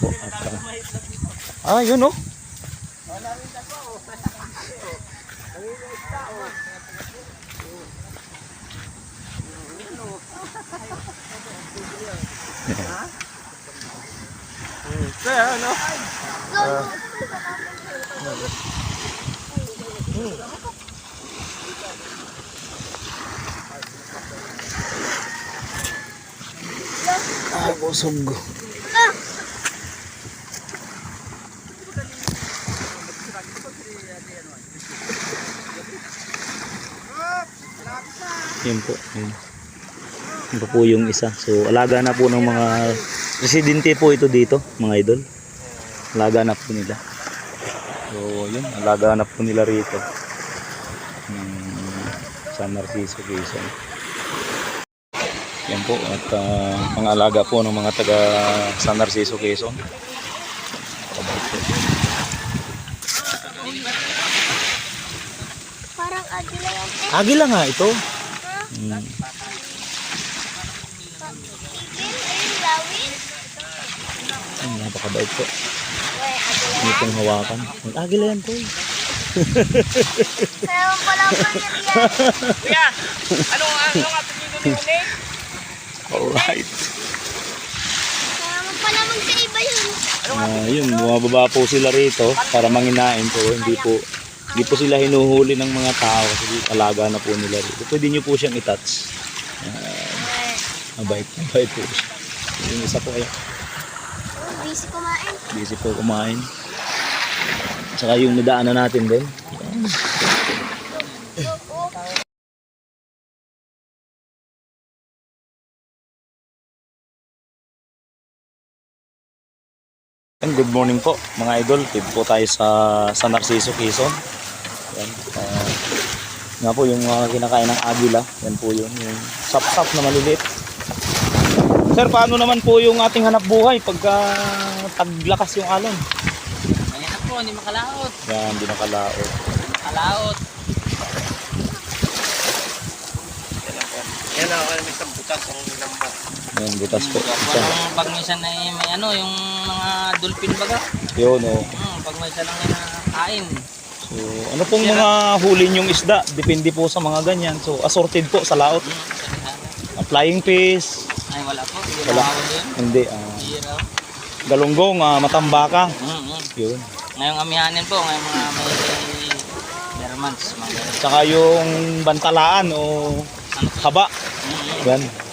Po. At, ah, ah, yun oh. Kaya ano? Ah, busog. Yan po. Yan pa po yung isa. So, alaga na po ng mga residente po ito dito, mga idol. Alaga na po nila. So, yun. Alaga na po nila rito. Ng San Narciso, Quezon. Yan po. At ah, mga alaga po ng mga taga San Narciso, Quezon. Parang agila yan eh. Agila nga ito. Mm. Ayun, lawin. Ay, napakabait po. Hindi yan. pong hawakan. Agila yan po. Kaya pala pa yan yan. Kuya! Ano nga pagkito ni Uli? Alright. Magkaiba yun. Bumababa po sila rito para manginain po. Hindi po hindi po sila hinuhuli ng mga tao kasi alaga na po nila rito. Pwede nyo po siyang i-touch. Ay, Mabait, mabait po siya. Yung isa po ay busy kumain. busy po kumain. Tsaka yung nadaanan natin din. Oo. And good morning po mga idol. Dito po tayo sa San Narciso, Quezon. Yan. ah, nga po yung mga kinakain ng agila. Yan po yun. Yung sap-sap na maliliit. Sir, paano naman po yung ating hanap buhay pagka taglakas yung alon? Ayan po, hindi makalaot. Yan, hindi nakalaot. Makalaot. Ako may isang butas ang lamba. Yan, butas po. Isa. Parang pag minsan ay may ano, yung mga dolphin baga. Yun, oh. Hmm, pag may isa lang na kain. So, ano pong mga huli yung isda? Depende po sa mga ganyan. So, assorted po sa laot. Hmm. Ah, flying fish. Ay wala po, hindi Wala. wala. yun. Hindi, ah, galunggong, ah, matambaka. Hmm, hmm. Yun. Ngayong amihanin po, ngayong mga may Germans, mga. Tsaka yung bantalaan o Ano haba. Yan.